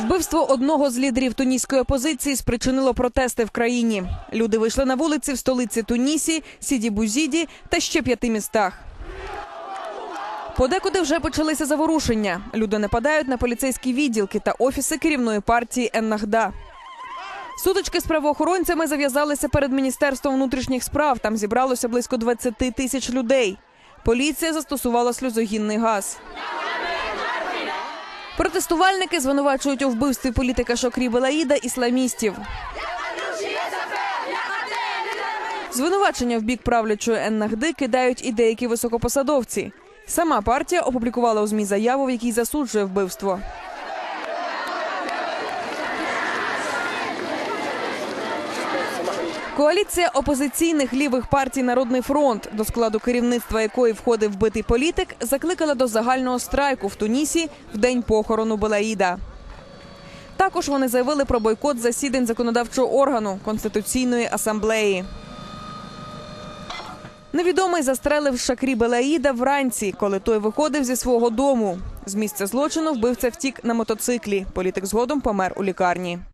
Вбивство одного з лідерів туніської опозиції спричинило протести в країні. Люди вийшли на вулиці в столиці Тунісі, Сіді Бузіді та ще п'яти містах. Подекуди вже почалися заворушення. Люди нападають на поліцейські відділки та офіси керівної партії Еннахда. Сутички з правоохоронцями зав'язалися перед міністерством внутрішніх справ. Там зібралося близько 20 тисяч людей. Поліція застосувала сльозогінний газ. Протестувальники звинувачують у вбивстві політика Шокрі Белаїда ісламістів. Звинувачення в бік правлячої Еннахди кидають і деякі високопосадовці. Сама партія опублікувала у змі заяву, в якій засуджує вбивство. Коаліція опозиційних лівих партій Народний фронт, до складу керівництва якої входив вбитий політик, закликала до загального страйку в Тунісі в день похорону Белаїда. Також вони заявили про бойкот засідань законодавчого органу Конституційної асамблеї. Невідомий застрелив Шакрі Белаїда вранці, коли той виходив зі свого дому. З місця злочину вбивця втік на мотоциклі. Політик згодом помер у лікарні.